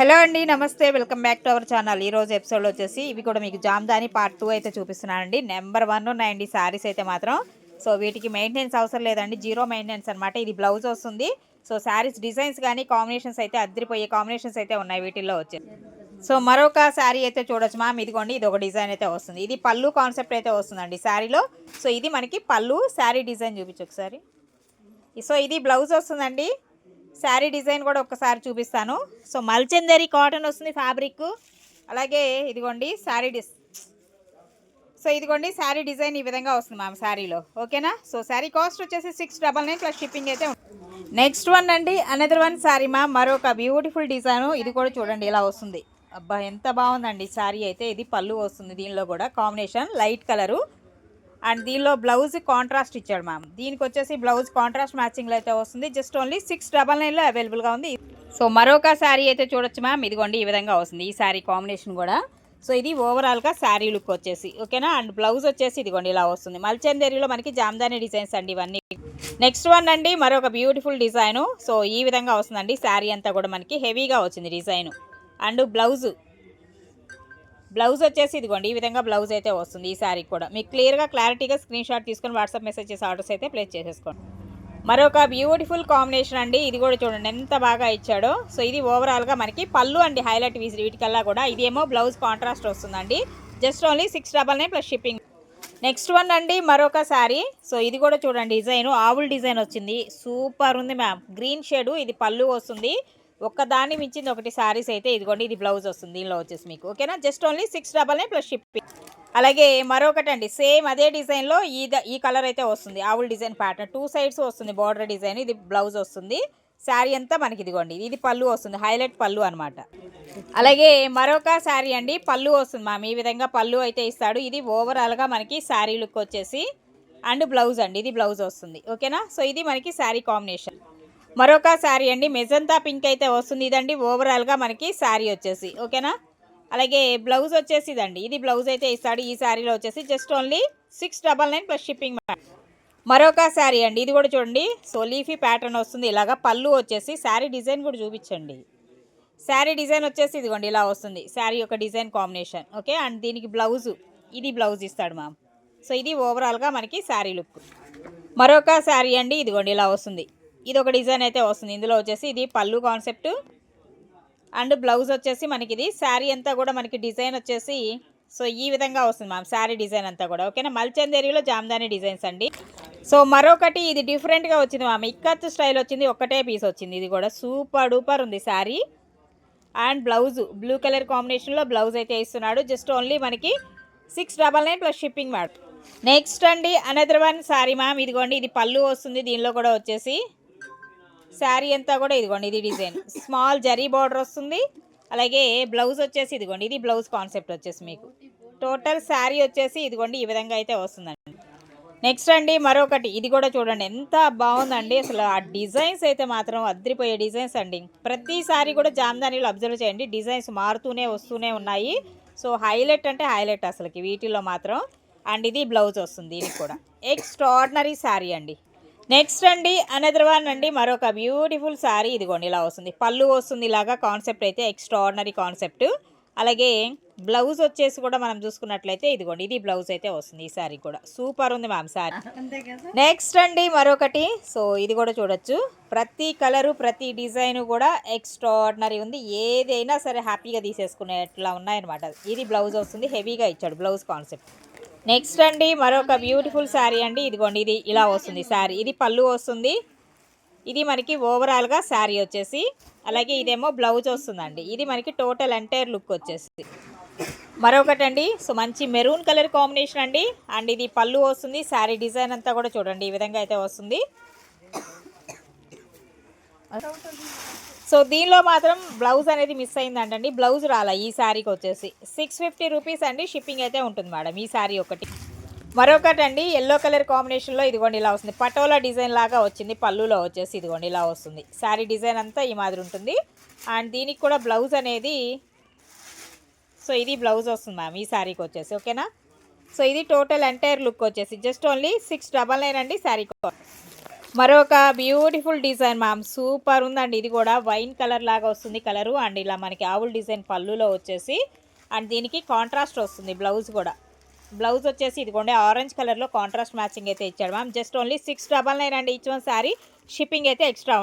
Hello అండి నమస్తే. Welcome back to our channel. ఈరోజు ఎపిసోడ్ వచ్చేసి ఇవి కూడా మీకు జామ్దాని పార్ట్ టూ అయితే చూపిస్తున్నానండి. నెంబర్ వన్ ఉన్నాయండి శారీస్ అయితే మాత్రం. సో వీటికి మెయింటెనెన్స్ అవసరం లేదండి. జీరో మెయింటెనెన్స్ అనమాట ఇది బ్లౌజ్ వస్తుంది. సో శారీస్ డిజైన్స్ కానీ కాంబినేషన్స్ అయితే అద్దరిపోయే కాంబినేషన్స్ అయితే ఉన్నాయి వీటిల్లో వచ్చేసి సో మరొక శారీ అయితే చూడొచ్చు మ్యామ్ ఇదిగోండి ఇది ఒక డిజైన్ అయితే వస్తుంది. ఇది పళ్ళు కాన్సెప్ట్ అయితే వస్తుందండి శారీలో సో ఇది మనకి పళ్ళు శారీ డిజైన్ చూపించు ఒకసారి సో ఇది బ్లౌజ్ వస్తుందండి. శారీ డిజైన్ కూడా ఒక్కసారి చూపిస్తాను. సో మల్చందరి కాటన్ వస్తుంది ఫ్యాబ్రిక్. అలాగే ఇదిగోండి శారీ డిస్ సో ఇదిగోండి శారీ డిజైన్ ఈ విధంగా వస్తుంది మ్యామ్ శారీలో. ఓకేనా? సో శారీ కాస్ట్ వచ్చేసి six double nine plus shipping అయితే నెక్స్ట్ వన్ అండి అనదర్ వన్ శారీ మ్యామ్. మరొక బ్యూటిఫుల్ డిజైన్. ఇది కూడా చూడండి ఇలా వస్తుంది. అబ్బా ఎంత బాగుందండి శారీ అయితే. ఇది పళ్ళు వస్తుంది దీనిలో కూడా. Combination light colour. అండ్ దీనిలో బ్లౌజ్ కాంట్రాస్ట్ ఇచ్చాడు మ్యామ్. దీనికి వచ్చేసి బ్లౌజ్ కాంట్రాస్ట్ మ్యాచింగ్లో అయితే వస్తుంది. జస్ట్ ఓన్లీ సిక్స్ డబల్ నైన్లో అవైలబుల్గా ఉంది. సో మరొక శారీ అయితే చూడొచ్చు మ్యామ్. ఇదిగోండి ఈ విధంగా వస్తుంది. ఈ శారీ కాంబినేషన్ కూడా. సో ఇది ఓవరాల్గా శారీ లుక్ వచ్చేసి ఓకేనా? అండ్ బ్లౌజ్ వచ్చేసి ఇదిగోండి ఇలా వస్తుంది. మల్చందేరిలో మనకి జామ్దాని డిజైన్స్ అండి ఇవన్నీ. నెక్స్ట్ వన్ అండి మరొక బ్యూటిఫుల్ డిజైను. సో ఈ విధంగా వస్తుందండి. శారీ అంతా కూడా మనకి హెవీగా వచ్చింది డిజైన్. And blouse. బ్లౌజ్ వచ్చేసి ఇదిగోండి ఈ విధంగా బ్లౌజ్ అయితే వస్తుంది ఈ శారీ కూడా. మీకు క్లియర్గా క్లారిటీగా స్క్రీన్ షాట్ తీసుకొని వాట్సాప్ మెసేజ్ చేసి ఆర్డర్స్ అయితే ప్లేస్ చేసేసుకోండి. మరొక బ్యూటిఫుల్ కాంబినేషన్ అండి ఇది కూడా చూడండి ఎంత బాగా ఇచ్చాడో. సో ఇది ఓవరాల్గా మనకి పళ్ళు అండి హైలైట్ వీసి వీటికల్లా కూడా ఇదేమో బ్లౌజ్ కాంట్రాస్ట్ వస్తుందండి. Just only six double nine plus shipping. Next one అండి మరొక శారీ. సో ఇది కూడా చూడండి డిజైన్ ఆవుల్ డిజైన్ వచ్చింది. సూపర్ ఉంది మ్యామ్ గ్రీన్ షేడ్ ఇది పళ్ళు వస్తుంది. ఒక్కదాన్ని మించింది ఒకటి శారీస్ అయితే ఇదిగోండి ఇది బ్లౌజ్ వస్తుంది దీనిలో వచ్చేసి మీకు. ఓకేనా? Just only six double nine plus shipping అలాగే మరొకటి అండి సేమ్ అదే డిజైన్లో ఈ ద- ఈ కలర్ అయితే వస్తుంది. Owl design pattern two sides వస్తుంది బార్డర్ డిజైన్ ఇది బ్లౌజ్ వస్తుంది. శారీ అంతా మనకి ఇదిగోండి ఇది పళ్ళు వస్తుంది హైలైట్ పళ్ళు అనమాట అలాగే మరొక శారీ అండి పళ్ళు వస్తుంది మ్యామ్ ఈ విధంగా పళ్ళు అయితే ఇస్తాడు. ఇది ఓవరాల్గా మనకి శారీ లుక్ వచ్చేసి అండ్ బ్లౌజ్ అండి ఇది బ్లౌజ్ వస్తుంది. ఓకేనా? సో ఇది మనకి శారీ కాంబినేషన్ మరొక శారీ అండి మెజంతా పింక్ అయితే వస్తుంది ఇదండి. ఓవరాల్గా మనకి శారీ వచ్చేసి ఓకేనా? అలాగే బ్లౌజ్ వచ్చేసి ఇదండి. ఇది బ్లౌజ్ అయితే ఇస్తాడు ఈ శారీలో వచ్చేసి just only six double nine plus shipping మరొక శారీ అండి ఇది కూడా చూడండి. సో లీఫీ ప్యాటర్న్ వస్తుంది. ఇలాగా పళ్ళు వచ్చేసి శారీ డిజైన్ కూడా చూపించండి. శారీ డిజైన్ వచ్చేసి ఇదిగోండి ఇలా వస్తుంది. శారీ యొక్క డిజైన్ కాంబినేషన్ ఓకే? అండ్ దీనికి బ్లౌజు ఇది బ్లౌజ్ ఇస్తాడు మ్యామ్. సో ఇది ఓవరాల్గా మనకి శారీ లుక్. మరొక శారీ అండి ఇదిగోండి ఇలా వస్తుంది. ఇది ఒక డిజైన్ అయితే వస్తుంది. ఇందులో వచ్చేసి ఇది పళ్ళు కాన్సెప్ట్ అండ్ బ్లౌజ్ వచ్చేసి మనకి ఇది శారీ అంతా కూడా మనకి డిజైన్ వచ్చేసి సో ఈ విధంగా వస్తుంది మ్యామ్ శారీ డిజైన్ అంతా కూడా. ఓకేనా? మల్చందేరిలో జామ్దాని డిజైన్స్ అండి. సో మరొకటి ఇది డిఫరెంట్గా వచ్చింది మ్యామ్ ఇక్కత్ స్టైల్ వచ్చింది ఒకటే పీస్ వచ్చింది. ఇది కూడా సూపర్ డూపర్ ఉంది sari. And blouse blue colour కాంబినేషన్లో బ్లౌజ్ అయితే ఇస్తున్నాడు జస్ట్ ఓన్లీ మనకి six double nine plus shipping mat next అండి అనదర్ వన్ శారీ మ్యామ్ ఇదిగోండి ఇది పళ్ళు వస్తుంది. దీనిలో కూడా వచ్చేసి శారీ అంతా కూడా ఇదిగోండి ఇది డిజైన్. స్మాల్ జరీ బార్డర్ వస్తుంది అలాగే బ్లౌజ్ వచ్చేసి ఇదిగోండి ఇది బ్లౌజ్ కాన్సెప్ట్ వచ్చేసి మీకు. టోటల్ శారీ వచ్చేసి ఇదిగోండి ఈ విధంగా అయితే వస్తుందండి. నెక్స్ట్ అండి మరొకటి ఇది కూడా చూడండి ఎంత బాగుందండి. అసలు ఆ డిజైన్స్ అయితే మాత్రం అద్రిపోయే డిజైన్స్ అండి. ప్రతిసారి కూడా జామ్దానీలో అబ్జర్వ్ చేయండి డిజైన్స్ మారుతూనే వస్తూనే ఉన్నాయి. సో హైలైట్ అంటే హైలైట్ అసలుకి వీటిలో మాత్రం. అండ్ ఇది బ్లౌజ్ వస్తుంది దీనికి కూడా. ఎక్స్ట్రాడినరీ శారీ అండి. నెక్స్ట్ అండి అనదర్ వన్ అండి. మరొక బ్యూటిఫుల్ శారీ ఇదిగోండి ఇలా వస్తుంది. పళ్ళు వస్తుంది ఇలాగా కాన్సెప్ట్ అయితే ఎక్స్ట్రాడినరీ కాన్సెప్ట్ అలాగే బ్లౌజ్ వచ్చేసి కూడా మనం చూసుకున్నట్లయితే ఇదిగోండి ఇది బ్లౌజ్ అయితే వస్తుంది ఈ శారీ కూడా. సూపర్ ఉంది మ్యామ్ శారీ నెక్స్ట్ అండి మరొకటి. సో ఇది కూడా చూడొచ్చు. ప్రతి కలరు ప్రతి డిజైన్ కూడా ఎక్స్ట్రాడినరీ ఉంది. ఏదైనా సరే హ్యాపీగా తీసేసుకునేట్లా ఉన్నాయన్నమాట. ఇది బ్లౌజ్ వస్తుంది హెవీగా ఇచ్చాడు బ్లౌజ్ కాన్సెప్ట్ నెక్స్ట్ అండి మరొక బ్యూటిఫుల్ శారీ అండి. ఇదిగోండి ఇది ఇలా వస్తుంది శారీ ఇది పళ్ళు వస్తుంది. ఇది మనకి ఓవరాల్గా శారీ వచ్చేసి అలాగే ఇదేమో బ్లౌజ్ వస్తుందండి. ఇది మనకి టోటల్ ఎంటైర్ లుక్ వచ్చేసి. మరొకటి అండి సో మంచి మెరూన్ కలర్ కాంబినేషన్ అండి. అండ్ ఇది పళ్ళు వస్తుంది శారీ డిజైన్ అంతా కూడా చూడండి ఈ విధంగా అయితే వస్తుంది. సో దీనిలో మాత్రం బ్లౌజ్ అనేది మిస్ అయిందంటండి. బ్లౌజ్ రాలా ఈ శారీకి వచ్చేసి. సిక్స్ ఫిఫ్టీ రూపీస్ అండి. షిప్పింగ్ అయితే ఉంటుంది మేడం. ఈ శారీ ఒకటి. మరొకటి అండి ఎల్లో కలర్ కాంబినేషన్లో ఇదిగోండి ఇలా వస్తుంది. పటోలా డిజైన్ లాగా వచ్చింది. పళ్ళులో వచ్చేసి ఇదిగోండి ఇలా వస్తుంది. శారీ డిజైన్ అంతా ఈ మాదిరి ఉంటుంది. అండ్ దీనికి కూడా బ్లౌజ్ అనేది సో ఇది బ్లౌజ్ వస్తుంది మ్యామ్. ఈ శారీకి వచ్చేసి. ఓకేనా? సో ఇది టోటల్ ఎంటైర్ లుక్ వచ్చేసి. Just only six double nine అండి. శారీ మరొక బ్యూటిఫుల్ డిజైన్ మ్యామ్ సూపర్ ఉందండి. ఇది కూడా వైన్ కలర్ లాగా వస్తుంది కలరు. అండ్ ఇలా మనకి ఆవుల డిజైన్ పళ్ళులో వచ్చేసి అండ్ దీనికి కాంట్రాస్ట్ వస్తుంది బ్లౌజ్ కూడా. బ్లౌజ్ వచ్చేసి ఇదిగోండి ఆరెంజ్ కలర్లో కాంట్రాస్ట్ మ్యాచింగ్ అయితే ఇచ్చాడు ma'am just only six double nine అండి. ఈచ్ వన్ శారీ షిప్పింగ్ అయితే ఎక్స్ట్రా